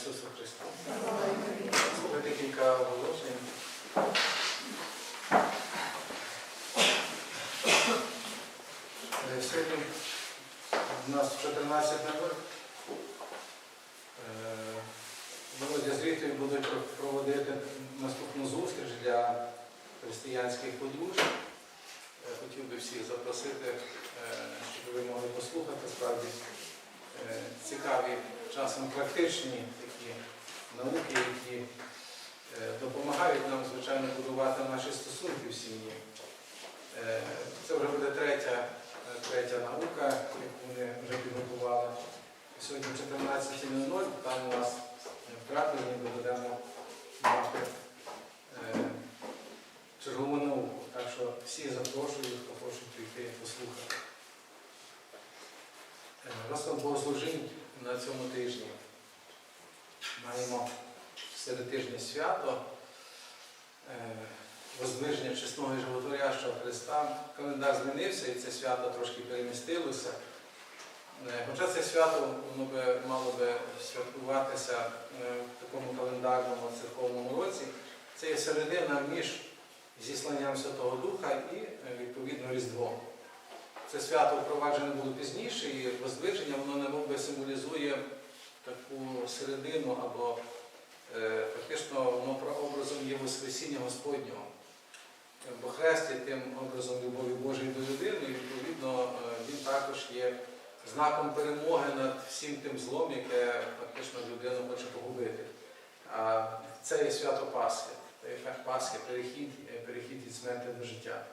Ісусу Христу. Слухайте кілька оголошень. Е, Сьогодні у нас 14 номер. Володя з будуть проводити наступну зустріч для християнських подюж. Е, Хотів би всіх запросити, е, щоб ви могли послухати справді е, цікаві, часом практичні такі науки, які е, допомагають нам, звичайно, будувати наші стосунки в сім'ї. Е, Це вже буде третя, е, третя наука, яку вони вже підготували. Сьогодні 14.00, там у нас в трапезні доведемо мати е, чергову науку. Так що всі запрошую, хто хоче прийти послухати. Е, Розклад богослужінь на цьому тижні. Маємо серед тижня свято, е, воздвиження чесного і животворящого Христа. Календар змінився і це свято трошки перемістилося. Е, Хоча це свято воно би мало би святкуватися е, в такому календарному церковному році, це є середина між зісланням Святого Духа і е, відповідно Різдвом. Це свято впроваджене було пізніше, і воздвиження воно немов би символізує таку середину або е, фактично воно прообразом є Воскресіння Господнього. Бо хрест є тим образом любові Божої до людини, і відповідно е, він також є знаком перемоги над всім тим злом, яке фактично людину хоче погубити. А це є свято Пасхи, це ефект Пасхи, перехід, перехід від смерті до життя.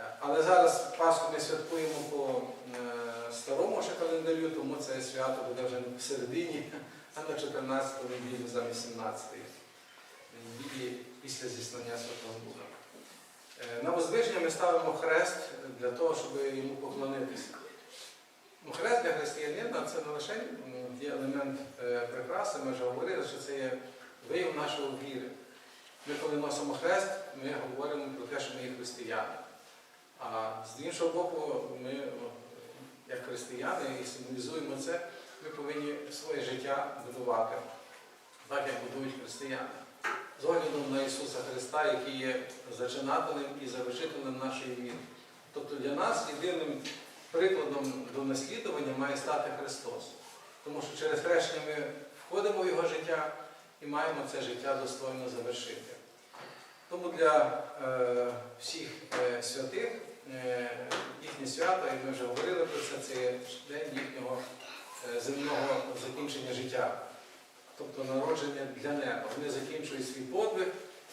Е, Але зараз Пасху ми святкуємо по е, старому ще календарю, тому це свято буде вже в середині, а на 14 неділю замість 17 неділі після зіснання Святого Духа. Е, На воздвиження ми ставимо хрест для того, щоб йому поклонитися. Ну, Хрест для християнина це не лише є елемент прикраси, ми вже говорили, що це є вияв нашої віри. Ми, коли носимо хрест, ми говоримо про те, що ми є християни. А з іншого боку, ми, як християни, і символізуємо це, ми повинні своє життя будувати, так як будують християни. З оглядом на Ісуса Христа, який є зачинателем і завершителем нашої віри. Тобто для нас єдиним прикладом до наслідування має стати Христос. Тому що через хрещення ми входимо в Його життя і маємо це життя достойно завершити. Тому для е, всіх е, святих їхнє свято, і ми вже говорили про це, це день їхнього е, земного закінчення життя, тобто народження для неба. Вони закінчують свій подвиг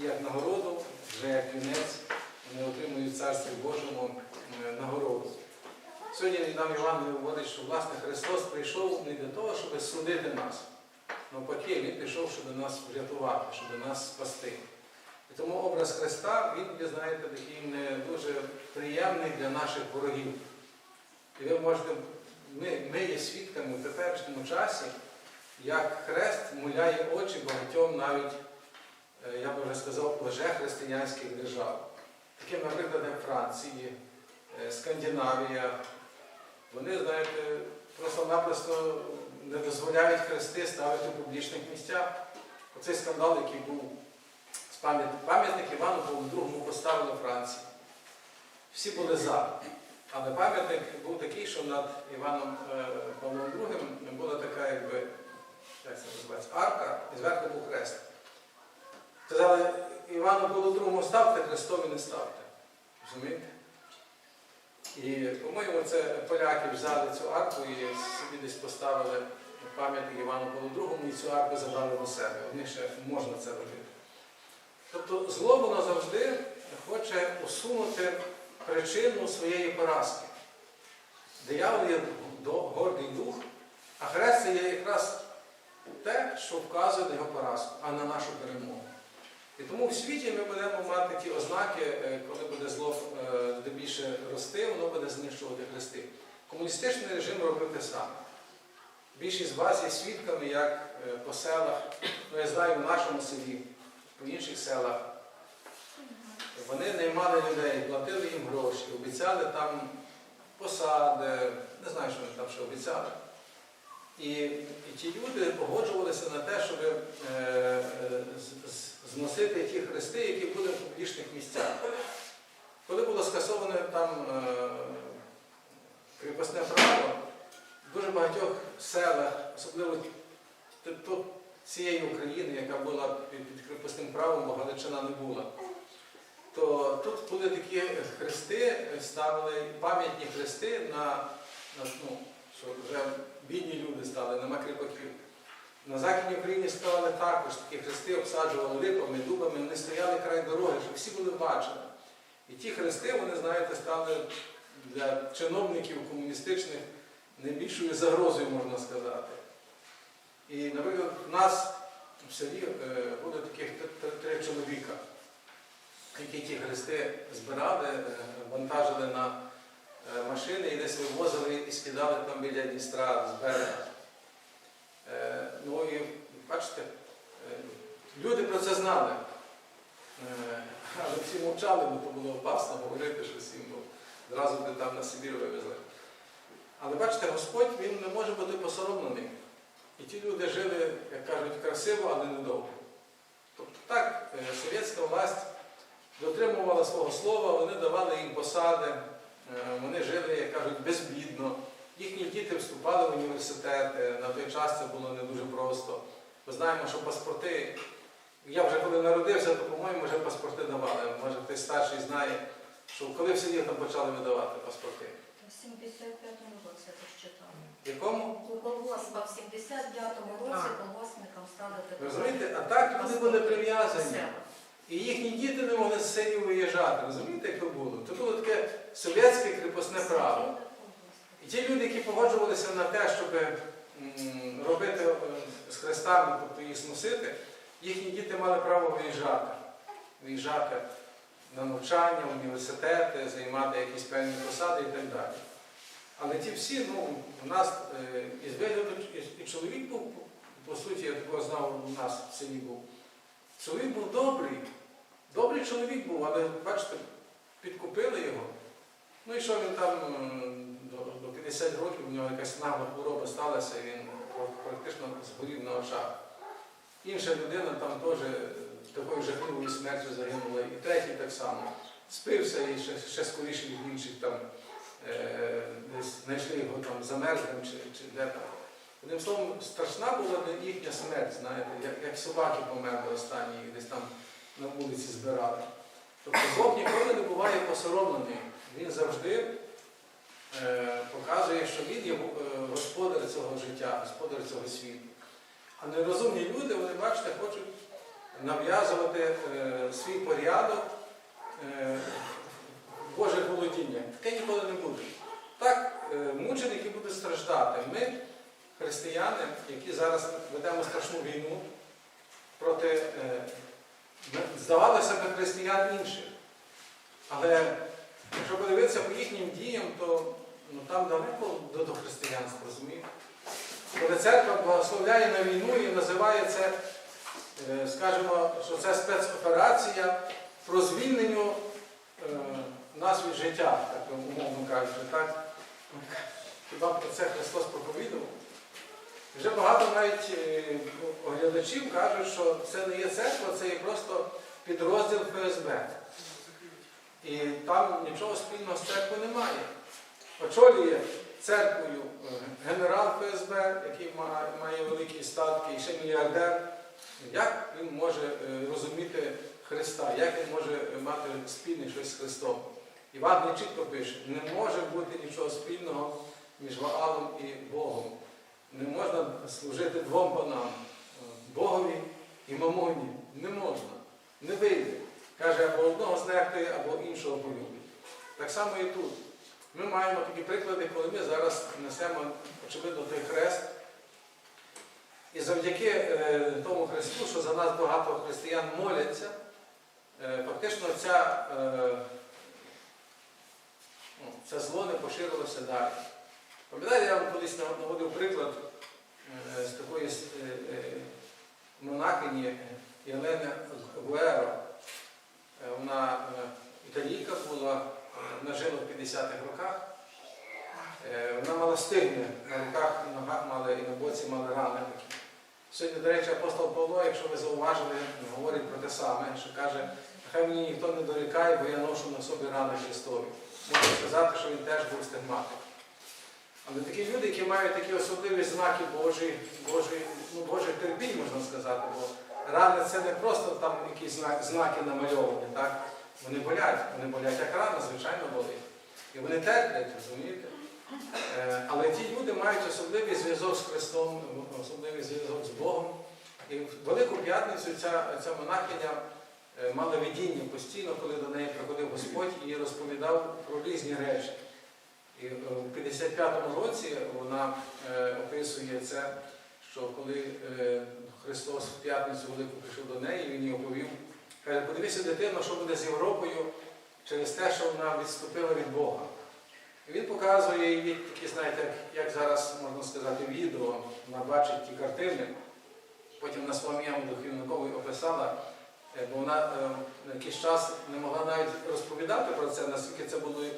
і як нагороду, вже як вінець, вони отримують Царстві Божому е, нагороду. Сьогодні нам Іван говорить, що власне Христос прийшов не для того, щоб судити нас. Навпаки, Він прийшов, щоб нас врятувати, щоб нас спасти. Тому образ Христа, він, ви знаєте, такий не дуже приємний для наших ворогів. І ви можете, ми, ми є свідками в теперішньому часі, як хрест муляє очі багатьом навіть, е, я би вже сказав, християнських держав. Таким, наприклад, як Франції, е, Скандинавія. Вони, знаєте, просто-напросто не дозволяють хрести ставити в публічних місцях. Оцей скандал, який був пам'ятник, Івану Павлу II поставили у Франції. Всі були за. Але пам'ятник був такий, що над Іваном е, Павлом II була така, якби, як це називається, арка, і зверху був хрест. Сказали, Івану Павлу II ставте, Христові не ставте. Розумієте? І, по-моєму, це поляки взяли цю арку і собі десь поставили пам'ятник Івану Павлу II і цю арку забрали до себе. У них ще можна це робити. Тобто зло завжди хоче усунути причину своєї поразки. Диявол є гордий дух, а хрест є якраз те, що вказує на його поразку, а на нашу перемогу. І тому в світі ми будемо мати ті ознаки, е, коли буде зло е, більше рости, воно буде знищувати хрести. Комуністичний режим робив те саме. Більшість з вас є свідками, як е, по селах, ну я знаю, в нашому селі, по інших селах, вони наймали людей, платили їм гроші, обіцяли там посади, не знаю, що вони там ще обіцяли. І, і ті люди погоджувалися на те, щоб е, е, зносити ті хрести, які були в публічних місцях. Коли було скасоване там е, кріпосне право, в дуже багатьох селах, особливо цієї України, яка була під, кріпосним правом, бо Галичина не була, то тут були такі хрести, ставили пам'ятні хрести на, на ну, що вже бідні люди стали, нема кріпаків. На Західній Україні ставили також такі хрести, обсаджували липами, дубами, вони стояли край дороги, щоб всі були бачені. І ті хрести, вони, знаєте, стали для чиновників комуністичних найбільшою загрозою, можна сказати. І, наприклад, в нас в селі е, було таких три чоловіка, які ті хрести збирали, е, вантажили на е, машини і десь вивозили і скидали там біля Дністра з берега. Ну і бачите, люди про це знали. Але всі мовчали, бо то було опасно говорити щось їм, бо зразу би там на Сибір вивезли. Але бачите, Господь він не може. І ті люди жили, як кажуть, красиво, але недовго. Тобто так, е, совєтська власть дотримувала свого слова, вони давали їм посади, е, вони жили, як кажуть, безбідно. Їхні діти вступали в університети, на той час це було не дуже просто. Ми знаємо, що паспорти, я вже коли народився, то, по-моєму, вже паспорти давали. Може, хтось старший знає, що коли в селі там почали видавати паспорти. В 75-му році я теж читала. В якому? У колгоспа в 75-му році колгоспникам стали розумієте, а так люди були прив'язані. І їхні діти не могли з селів виїжджати. Розумієте, як то було? Це було таке совєтське кріпосне право. І ті люди, які погоджувалися на те, щоб робити е, з хрестами, тобто їх сносити, їхні діти мали право виїжджати. Виїжджати на навчання, університети, займати якісь певні посади і так далі. Але ті всі, ну, у нас е, із вигляду, і- чоловік був, по суті, я такого знав, у нас в селі був. Чоловік був добрий, добрий чоловік був, але бачите, підкупили його. Ну і що він там до, до 50 років, у нього якась нагла хвороба сталася, і він практично згорів на очах. Інша людина там теж е, такою жахливою смертю загинула, і третій так само. Спився і ще, ще скоріше від інших там е, десь знайшли його там замерзлим чи, чи де там. Одним словом, страшна була їхня смерть, знаєте, як, як собаки померли останні, десь там на вулиці збирали. Тобто Бог ніколи не буває посоромлений. Він завжди е, показує, що він є е, господар цього життя, господар цього світу. А нерозумні люди, вони, бачите, хочуть нав'язувати е, свій порядок е, в Божих володіннях. Таке ніколи не буде. Так, е, мученики будуть страждати. Ми, християни, які зараз ведемо страшну війну проти, е, здавалося б, християн інших. Але якщо подивитися по їхнім діям, то ну, там далеко до, до християнства, розумієте? Коли церква благословляє на війну і називає це, е, скажімо, що це спецоперація про звільнення е, життя, так умовно кажучи, так? Хіба про це Христос проповідував? Вже багато навіть е, оглядачів кажуть, що це не є церква, це є просто підрозділ ФСБ. І там нічого спільного з церквою немає. Очолює церквою е, генерал ФСБ, який має, має великі статки і ще мільярдер. Як він може е, розуміти Христа, як він може мати спільне щось з Христом? Іван не чітко пише, не може бути нічого спільного між Ваалом і Богом. Не можна служити двом панам Богові і мамоні. Не можна, не вийде. Каже, або одного знехтує, або іншого полюбить. Так само і тут. Ми маємо такі приклади, коли ми зараз несемо, очевидно, той хрест. І завдяки е, тому Христу, що за нас багато християн моляться, е, фактично ця, е, це зло не поширилося далі. Пам'ятаєте, я вам колись наводив приклад е, з такої е, е, монахині Єлени Гуеро. Вона італійка була, вона жила в 50-х роках. Вона мала стигне, на руках і ногах мала, і на боці мали рани. Сьогодні, до речі, апостол Павло, якщо ви зауважили, говорить про те саме, що каже, нехай мені ніхто не дорікає, бо я ношу на собі рани Христові. Можна сказати, що він теж був стигматик. Але такі люди, які мають такі особливі знаки Божі, Божі, ну, Божих терпінь, можна сказати, бо рани це не просто там якісь зна- знаки намальовані, так? Вони болять, вони болять як рана, звичайно, болить. І вони терплять, розумієте? Е, Але ті люди мають особливий зв'язок з Христом, особливий зв'язок з Богом. І в Велику п'ятницю ця, ця монахиня мала видіння постійно, коли до неї приходив Господь і розповідав про різні речі. І е, в 55-му році вона е, описує це, що коли е, Христос в п'ятницю велику прийшов до неї, він їй оповів, каже, подивися, дитино, що буде з Європою через те, що вона відступила від Бога. І він показує їй такі, знаєте, як зараз можна сказати, відео, вона бачить ті картини. Потім на своєму духовникові описала, е, бо вона е, якийсь час не могла навіть розповідати про це, наскільки це було е,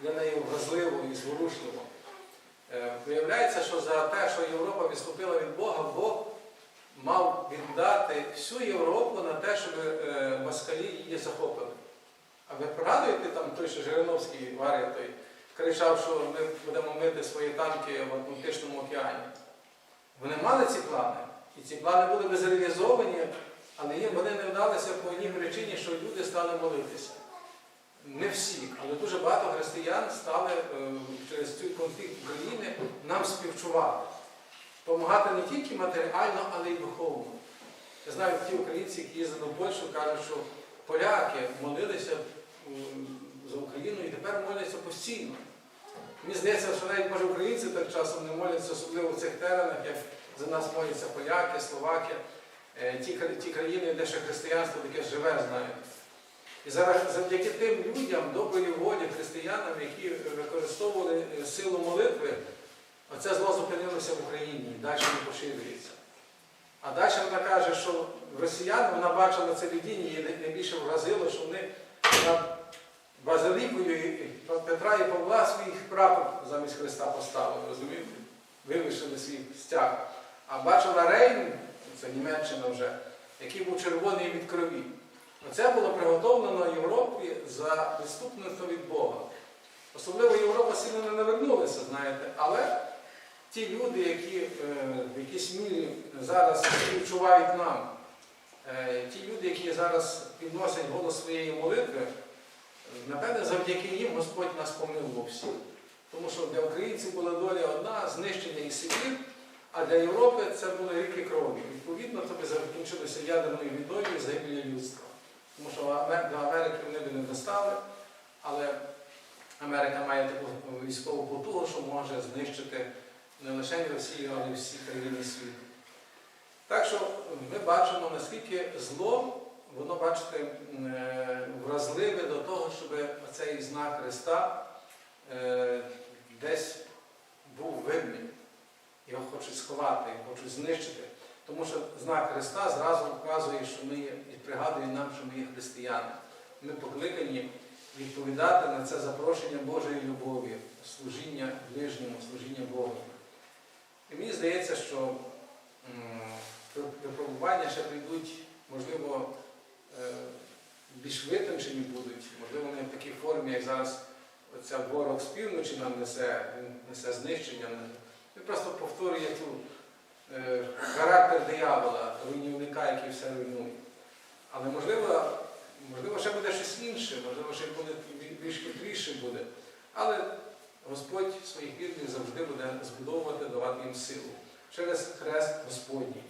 для неї вразливо і зворушливо. Е, Виявляється, що за те, що Європа відступила від Бога, Бог мав віддати всю Європу на те, щоб е, москалі її захопили. А ви пригадуєте там той, що Жириновський варить той, кричав, що ми будемо мити свої танки в Атлантичному океані. Вони мали ці плани, і ці плани були би зреалізовані, але вони не вдалися по одній причині, що люди стали молитися. Не всі, але дуже багато християн стали е, через цей конфлікт України нам співчувати. Допомагати не тільки матеріально, але й духовно. Я знаю, ті українці, які їздили в Польщу, кажуть, що поляки молилися за Україну і тепер моляться постійно. Мені здається, що навіть може українці так часом не моляться, особливо в цих теренах, як за нас моляться поляки, словаки, ті, ті країни, де ще християнство таке живе, знаєте. І зараз завдяки тим людям, доброї волі християнам, які використовували е, силу молитви, оце зло зупинилося в Україні і далі не поширюється. А далі вона каже, що росіяни, вона бачила це видіння, її найбільше вразило, що вони над базилікою Петра і Павла свій прапор замість Христа поставили, розумієте? Вивішили свій стяг. А бачила Рейн, це Німеччина вже, який був червоний від крові. Оце було приготовлено Європі за відступництво від Бога. Особливо Європа сильно не навернулася, знаєте, але ті люди, які е, в якійсь мірі зараз співчувають нам, е, ті люди, які зараз підносять голос своєї молитви, напевне, завдяки їм Господь нас помилував всіх. Тому що для українців була доля одна знищення і Сибір, а для Європи це були ріки крові. Відповідно, це би закінчилося ядерною війною і загибелью людства. Тому що до Америки вони би не достали, але Америка має таку військову потугу, що може знищити не лише Росію, але й всі країни світу. Так що ми бачимо, наскільки зло, воно, бачите, е, вразливе до того, щоб цей знак Христа е, десь був видний. Його хочуть сховати, його хочуть знищити. Тому що знак Христа зразу вказує, що ми є, і пригадує нам, що ми є християни. Ми покликані відповідати на це запрошення Божої любові, служіння ближньому, служіння Богу. І мені здається, що випробування ще прийдуть, можливо, е, більш витончені будуть, можливо, вони в такій формі, як зараз оця ворог з півночі нам несе, він несе знищення. Він просто повторює ту е, характер диявола, руйнівника, який все руйнує. Але можливо, можливо, ще буде щось інше, можливо, ще буде більш хитріше буде. Але Господь своїх вірних завжди буде збудовувати, давати їм силу через хрест Господній.